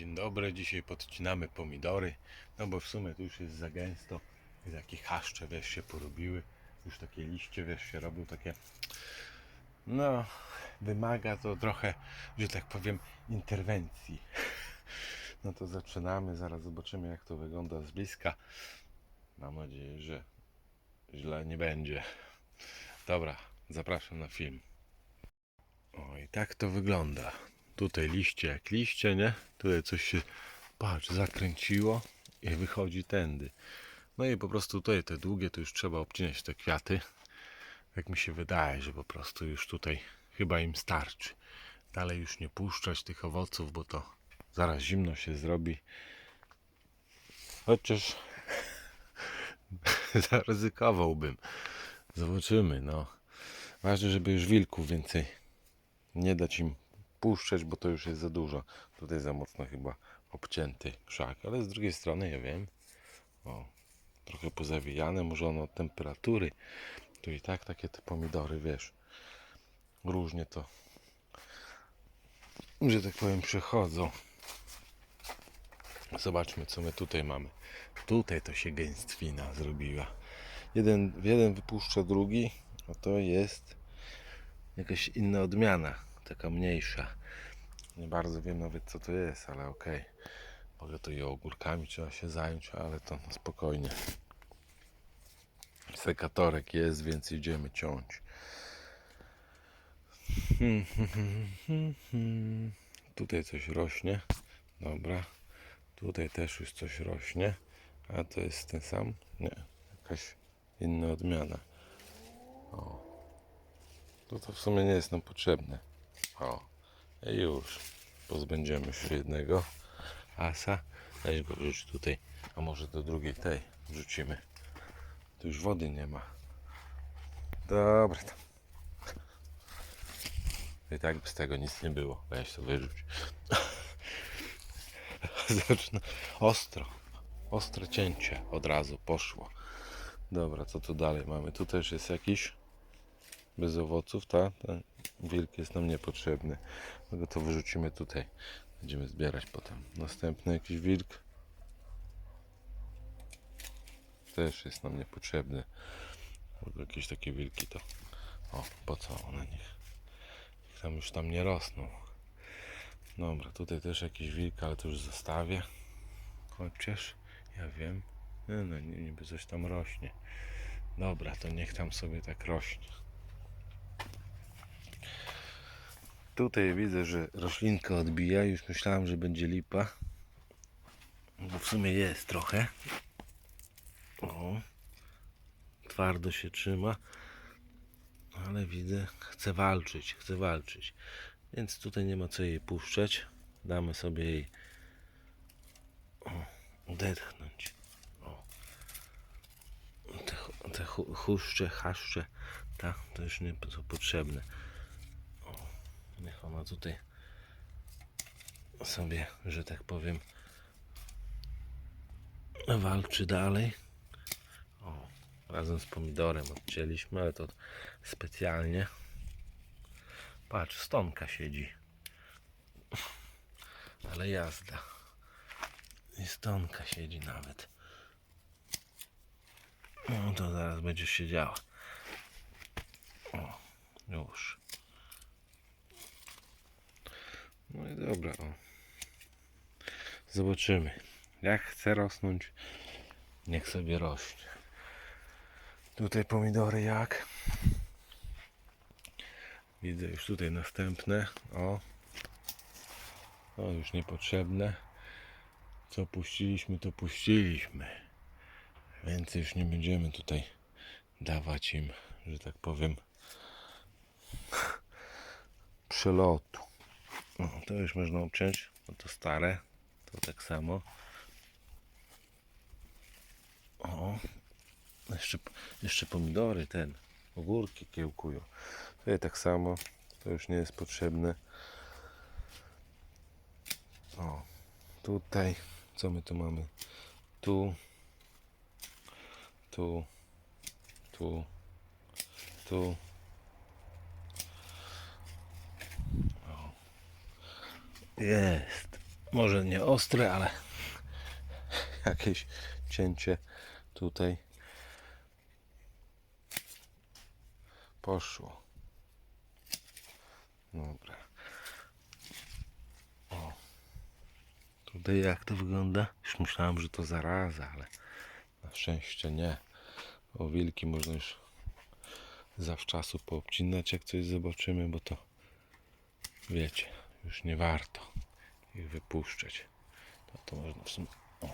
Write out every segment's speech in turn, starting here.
Dzień dobry, dzisiaj podcinamy pomidory, no bo w sumie tu już jest za gęsto takie chaszcze, wiesz, się porobiły, już takie liście, wiesz, się robią takie, no, wymaga to trochę, że tak powiem, interwencji. No to zaczynamy, zaraz zobaczymy jak to wygląda z bliska. Mam nadzieję, że źle nie będzie. Dobra, zapraszam na film. O i tak to wygląda. Tutaj liście jak liście, nie? Tutaj coś się, patrz, zakręciło i wychodzi tędy. No i po prostu tutaj te długie to już trzeba obcinać te kwiaty. Tak mi się wydaje, że po prostu już tutaj chyba im starczy. Dalej już nie puszczać tych owoców, bo to zaraz zimno się zrobi. Chociaż zaryzykowałbym. Zobaczymy, no. Ważne, żeby już wilków więcej nie dać im puszczać, bo to już jest za dużo. Tutaj za mocno chyba obcięty krzak, ale z drugiej strony ja wiem, o, trochę pozawijane, może ono od temperatury. Tu i tak takie te pomidory, wiesz, różnie to, że tak powiem, przechodzą. Zobaczmy, co my tutaj mamy. Tutaj to się gęstwina zrobiła. Jeden, jeden wypuszcza drugi, a to jest jakaś inna odmiana, taka mniejsza. Nie bardzo wiem nawet co to jest, ale okej. Może to i ogórkami trzeba się zająć, ale to na spokojnie. Sekatorek jest, więc idziemy ciąć. Tutaj coś rośnie. Dobra. Tutaj też już coś rośnie. A to jest ten sam? Nie. Jakaś inna odmiana. O. To to w sumie nie jest nam potrzebne. O. Już. Pozbędziemy się jednego asa. Weź go wrzuć tutaj. A może do drugiej tej wrzucimy. Tu już wody nie ma. Dobra. I tak by z tego nic nie było. Weź to wyrzuć. Zacznę. Ostro. Ostre cięcie od razu poszło. Dobra, co tu dalej mamy? Tu też jest jakiś bez owoców, tak? Ten wilk jest nam niepotrzebny. Tego to wyrzucimy tutaj. Będziemy zbierać potem. Następny jakiś wilk. Też jest nam niepotrzebny. Jakieś takie wilki to. O, po co one niech. Tam już tam nie rosną. Dobra, tutaj też jakiś wilk, ale to już zostawię. Chociaż ja wiem. No, no niby coś tam rośnie. Dobra, to niech tam sobie tak rośnie. Tutaj widzę, że roślinka odbija. Już myślałem, że będzie lipa. Bo w sumie jest trochę. O. Twardo się trzyma. Ale widzę, chce walczyć, chce walczyć. Więc tutaj nie ma co jej puszczać. Damy sobie jej odetchnąć. O. Te, te chu- chuszcze, haszcze, tak, to już nie są potrzebne. Niech ona tutaj sobie, że tak powiem, walczy dalej. O, razem z pomidorem odcięliśmy, ale to specjalnie. Patrz, stonka siedzi. Ale jazda. I stonka siedzi nawet. No to zaraz będzie siedziała. O, już. No i dobra, o. Zobaczymy. Jak chce rosnąć, niech sobie rośnie. Tutaj pomidory jak? Widzę już tutaj następne. O. O, już niepotrzebne. Co puściliśmy, to puściliśmy. Więcej już nie będziemy tutaj dawać im, że tak powiem, przelotu. To już można obciąć, bo to stare, to tak samo. O, jeszcze, jeszcze pomidory, ten, ogórki kiełkują. Tutaj tak samo, to już nie jest potrzebne. O, tutaj, co my tu mamy? Tu, tu, tu, tu. Jest. może nie ostre, ale jakieś cięcie tutaj poszło. Dobra. O. Tutaj jak to wygląda? Już myślałem, że to zaraza, ale na szczęście nie. O wilki można już zawczasu poobcinać, jak coś zobaczymy, bo to wiecie, już nie warto ich wypuszczać. To, to można w sumie o,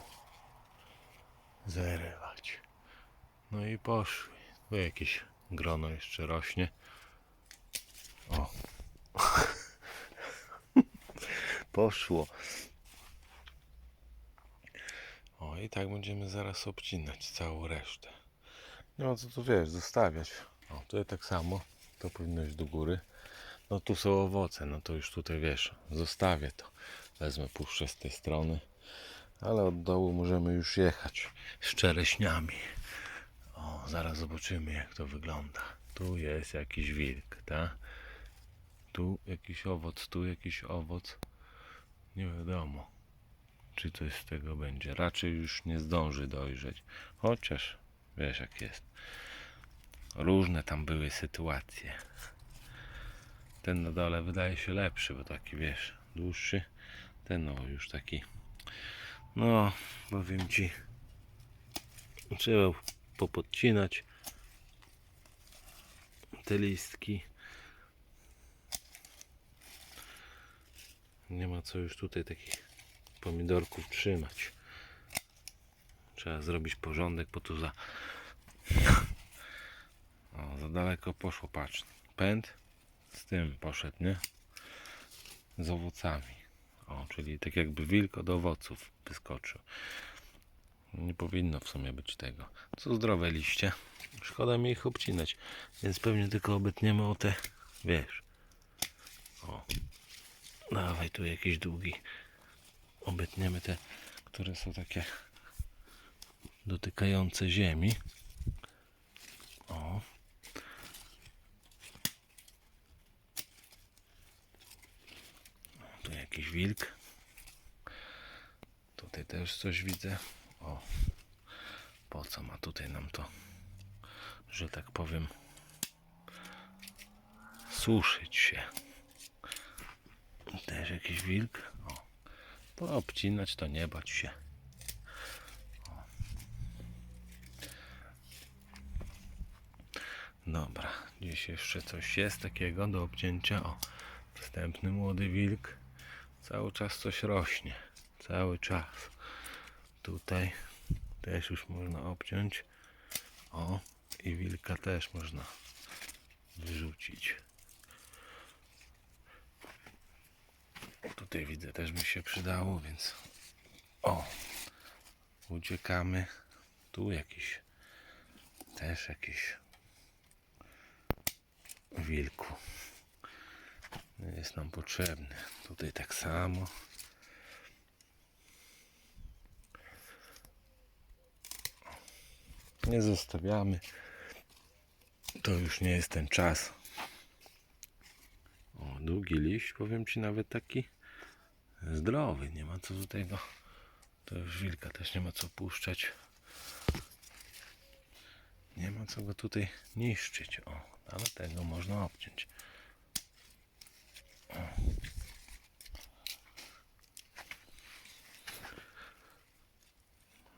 zerywać. No i poszły. Tu jakieś grono jeszcze rośnie. O. Poszło. O i tak będziemy zaraz obcinać całą resztę. No co tu wiesz, zostawiać. O, tutaj tak samo. To powinno iść do góry. No tu są owoce, no to już tutaj wiesz, zostawię to. Wezmę, puszczę z tej strony. Ale od dołu możemy już jechać z czereśniami. O, zaraz zobaczymy jak to wygląda. Tu jest jakiś wilk, tak? Tu jakiś owoc, tu jakiś owoc. Nie wiadomo, czy coś z tego będzie. Raczej już nie zdąży dojrzeć. Chociaż wiesz jak jest. Różne tam były sytuacje. Ten na dole wydaje się lepszy, bo taki wiesz, dłuższy. Ten no już taki. No, powiem ci. Trzeba popodcinać te listki. Nie ma co już tutaj takich pomidorków trzymać. Trzeba zrobić porządek, bo tu za. O, za daleko poszło, patrz. Pęd z tym poszedł, nie? Z owocami. O, czyli tak jakby wilk od owoców wyskoczył. Nie powinno w sumie być tego. Co zdrowe liście. Szkoda mi ich obcinać, więc pewnie tylko obetniemy o te, wiesz. O. Dawaj tu jakiś długi. Obetniemy te, które są takie dotykające ziemi. O. jakiś wilk. Tutaj też coś widzę. O. Po co ma tutaj nam to, że tak powiem, suszyć się. Też jakiś wilk. O. Poobcinać to nie bać się. Dobra, gdzieś jeszcze coś jest takiego do obcięcia. O, następny młody wilk. Cały czas coś rośnie. Cały czas. Tutaj też już można obciąć. O, i wilka też można wyrzucić. Tutaj widzę też by się przydało, więc o, uciekamy. Tu jakiś, też jakiś wilku jest nam potrzebny. Tutaj tak samo. Nie zostawiamy. To już nie jest ten czas. O, długi liść, powiem Ci nawet taki zdrowy. Nie ma co do tego. To już wilka też nie ma co puszczać. Nie ma co go tutaj niszczyć. O, ale tego można obciąć.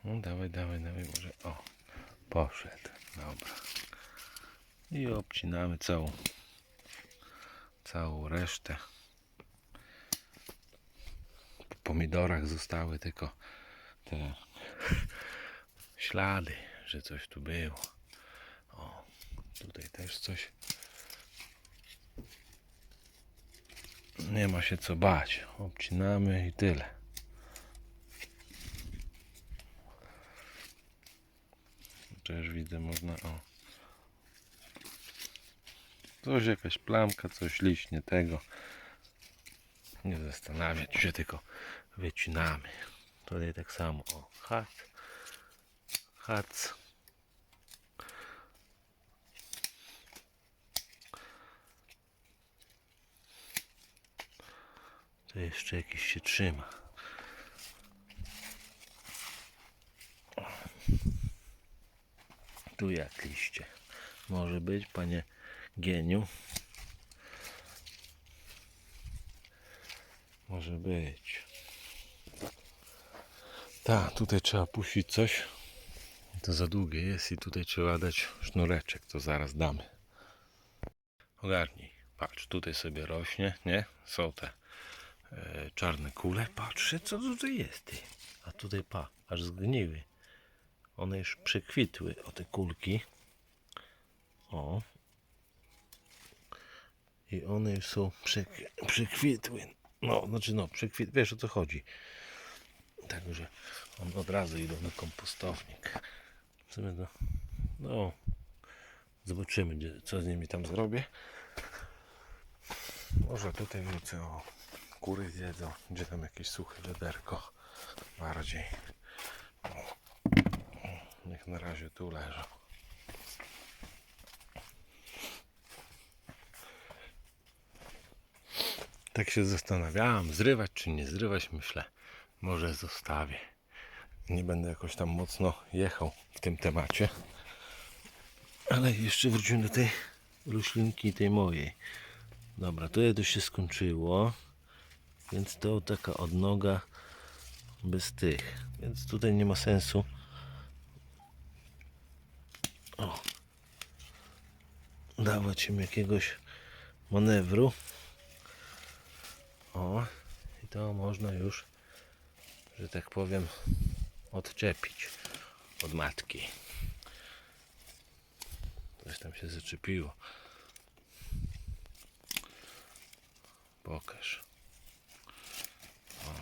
No dawaj, dawaj, dawaj, może. O, poszedł. Dobra. I obcinamy całą całą resztę. Po pomidorach zostały tylko te ślady, że coś tu było. O, tutaj też coś. Nie ma się co bać. Obcinamy i tyle. Też widzę, można. O. Coś, jakaś plamka, coś liśnie tego. Nie zastanawiać się, tylko wycinamy. Tutaj tak samo. O, hac. Hac. To jeszcze jakiś się trzyma. Tu jak liście. Może być, panie geniu. Może być. Tak, tutaj trzeba puścić coś. To za długie jest i tutaj trzeba dać sznureczek, to zaraz damy. Ogarnij. Patrz, tutaj sobie rośnie, nie? Są te e, czarne kule. Patrzę, co tutaj jest. A tutaj pa, aż zgniły. One już przekwitły o te kulki. O. I one już są przek przekwitły. No, znaczy no, przekwit... wiesz o co chodzi. Także one od razu idą na kompostownik. W sumie no, no zobaczymy, co z nimi tam zrobię. Może tutaj wrócę o kury zjedzą, gdzie tam jakieś suche wiaderko bardziej. Niech na razie tu leżą. Tak się zastanawiałem, zrywać czy nie zrywać, myślę, może zostawię. Nie będę jakoś tam mocno jechał w tym temacie. Ale jeszcze wrócimy do tej roślinki, tej mojej. Dobra, to to się skończyło. Więc to taka odnoga bez tych. Więc tutaj nie ma sensu. O. Dawać im jakiegoś manewru. O. I to można już, że tak powiem, odczepić od matki. Coś tam się zaczepiło. Pokaż. O.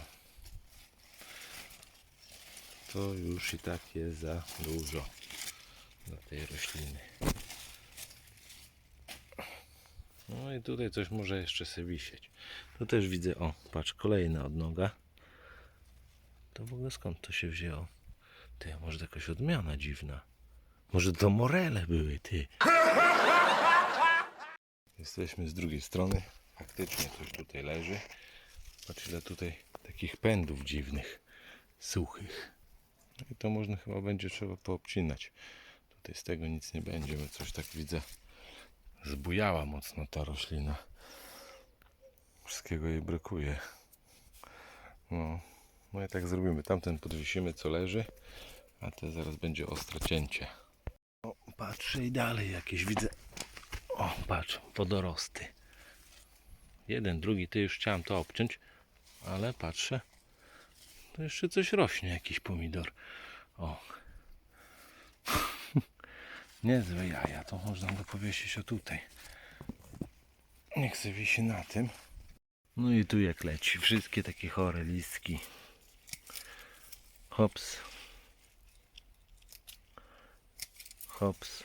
To już i tak jest za dużo dla tej rośliny. No i tutaj coś może jeszcze sobie wisieć. Tu też widzę, o, patrz, kolejna odnoga. To w ogóle skąd to się wzięło? Ty, może to jakaś odmiana dziwna? Może to morele były, ty. Jesteśmy z drugiej strony. Faktycznie coś tutaj leży. Patrz ile tutaj takich pędów dziwnych, suchych. No i to można chyba będzie trzeba poobcinać. Tutaj z tego nic nie będzie, bo coś tak widzę zbujała mocno ta roślina. Wszystkiego jej brakuje. No, no i tak zrobimy. Tamten podwiesimy co leży, a te zaraz będzie ostre cięcie. O, patrzę i dalej jakieś widzę. O, patrz, wodorosty. Jeden, drugi, ty już chciałem to obciąć, ale patrzę. To jeszcze coś rośnie, jakiś pomidor. O. Niezłe jaja, to można go powiesić o tutaj. Niech sobie wisi na tym. No i tu jak leci, wszystkie takie chore listki. Hops. Hops.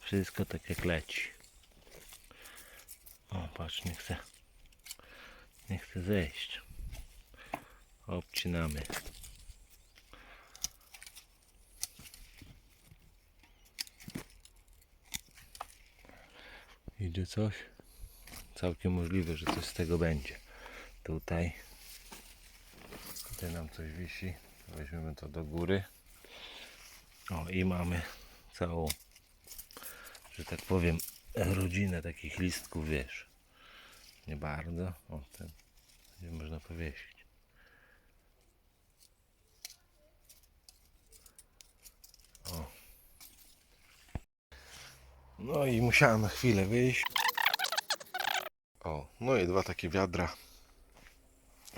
Wszystko tak jak leci. O, patrz, nie chcę. Nie chcę zejść. Obcinamy. Idzie coś? Całkiem możliwe, że coś z tego będzie. Tutaj. Tutaj nam coś wisi. Weźmiemy to do góry. O i mamy całą, że tak powiem, rodzinę takich listków, wiesz. Nie bardzo. O, ten będzie można powiesić. No i musiałem na chwilę wyjść. O, no i dwa takie wiadra.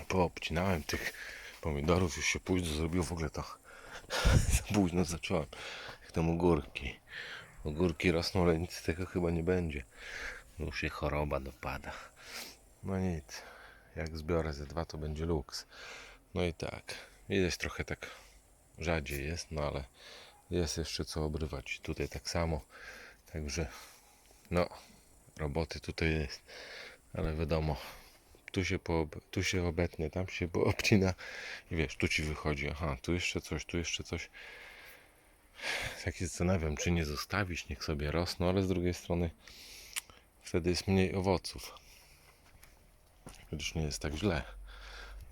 Poobcinałem tych pomidorów, już się późno zrobiło w ogóle to. Za późno zacząłem. Jak tam ogórki. Ogórki rosną, ale nic z tego chyba nie będzie. Już się choroba dopada. No nic. Jak zbiorę ze dwa, to będzie luks. No i tak. Widać trochę tak rzadziej jest, no ale jest jeszcze co obrywać. Tutaj tak samo. Także no, roboty tutaj jest. Ale wiadomo, tu się, po, tu się obetnie, tam się obcina i wiesz, tu ci wychodzi, aha, tu jeszcze coś, tu jeszcze coś. Tak się zastanawiam, czy nie zostawić, niech sobie rosną, ale z drugiej strony wtedy jest mniej owoców. Chociaż nie jest tak źle.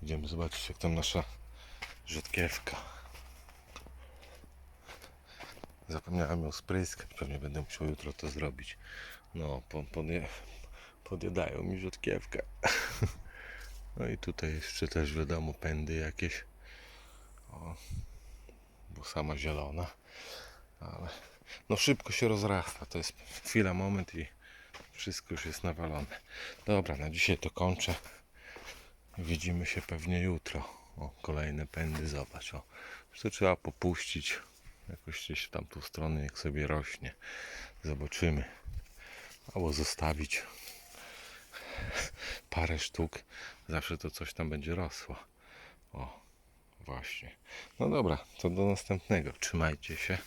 Idziemy zobaczyć, jak tam nasza rzodkiewka. Zapomniałem ją spryskać, pewnie będę musiał jutro to zrobić. No, po, podje, podjadają mi rzodkiewkę. No i tutaj jeszcze też wiadomo pędy jakieś. O, bo sama zielona. Ale no szybko się rozrasta. To jest chwila, moment i wszystko już jest nawalone. Dobra, na dzisiaj to kończę. Widzimy się pewnie jutro. O, kolejne pędy, zobacz. O, to trzeba popuścić. Jakoś gdzieś w tamtą stronę, jak sobie rośnie. Zobaczymy. Albo zostawić parę sztuk. Zawsze to coś tam będzie rosło. O, właśnie. No dobra, to do następnego. Trzymajcie się.